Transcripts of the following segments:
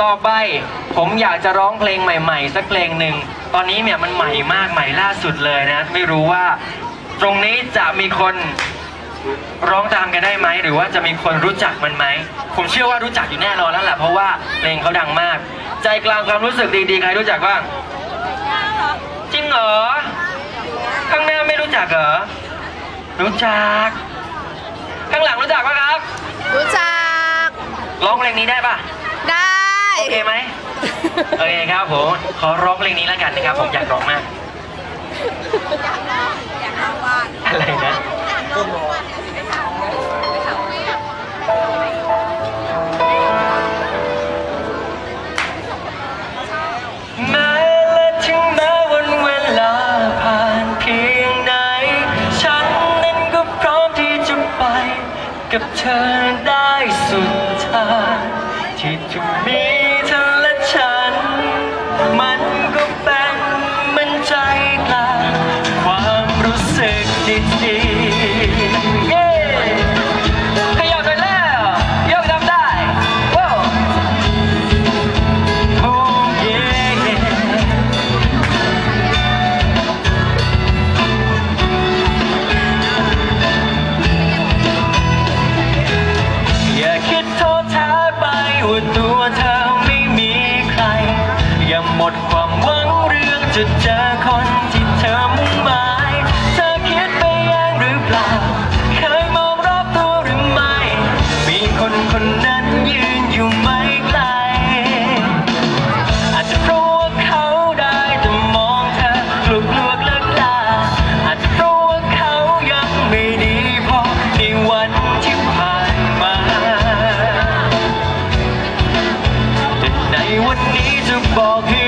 ต่อไปผมอยากจะร้องเพลงใหม่ ๆ สักเพลงหนึ่ง ตอนนี้เนี่ยมันใหม่มากใหม่ล่าสุดเลยนะ ไม่รู้ว่าตรงนี้จะมีคนร้องตามกันได้ไหม หรือว่าจะมีคนรู้จักมันไหม ผมเชื่อว่ารู้จักอยู่แน่นอนแล้วแหละเพราะว่าเพลงเขาดังมาก ใจกลางความรู้สึกดีๆใครรู้จักบ้างจริงเหรอข้างหน้าไม่รู้จักเหรอรู้จัก ข้างหลังรู้จักปะครับ รู้จักร้องเพลงนี้ได้ปะ โอเคไหมโอเคครับผม ขอร้องเพลงนี้แล้วกันนะครับ ผมอยากร้องมากอยะไรนะแม้และถึงแม้วันเวลาผ่านเพียงไหน ฉันนั้นก็พร้อมที่จะไปกับเธอ you would need to bulk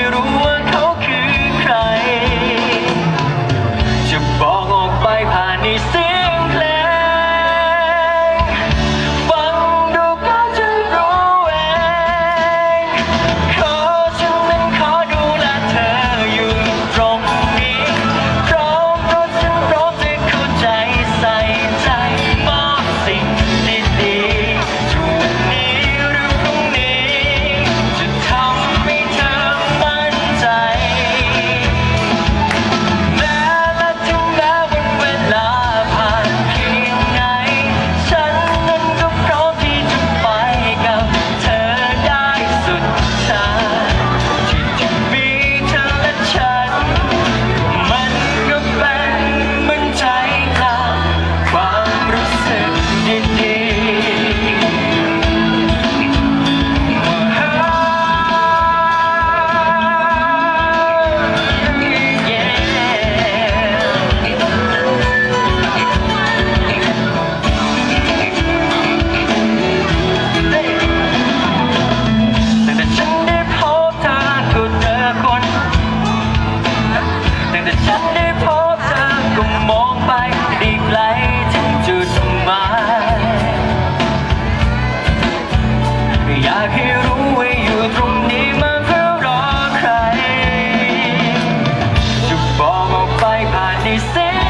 there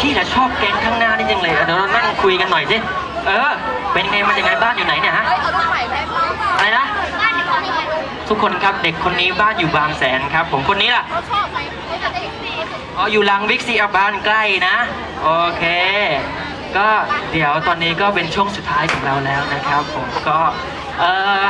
คุณครับพี่น่ะชอบแก๊งข้างหน้านี่จังเลยเดี๋ยวเรานั่งคุยกันหน่อยสิเออ เป็นไงมันยังไงบ้านอยู่ไหนเนี่ยฮะเฮ้ยเอาลูกใหม่ไหมอะไรนะบ้านอยู่ตรงนี้ไงทุกคนครับเด็กคนนี้บ้านอยู่บางแสนครับ ผมคนนี้ล่ะเขาชอบไหมเขาจะได้ดีอ๋ออยู่หลังวิกซีอาบ้านใกล้นะ โอเค ก็เดี๋ยวตอนนี้ก็เป็นช่วงสุดท้ายของเราแล้วนะครับ ผมก็เออ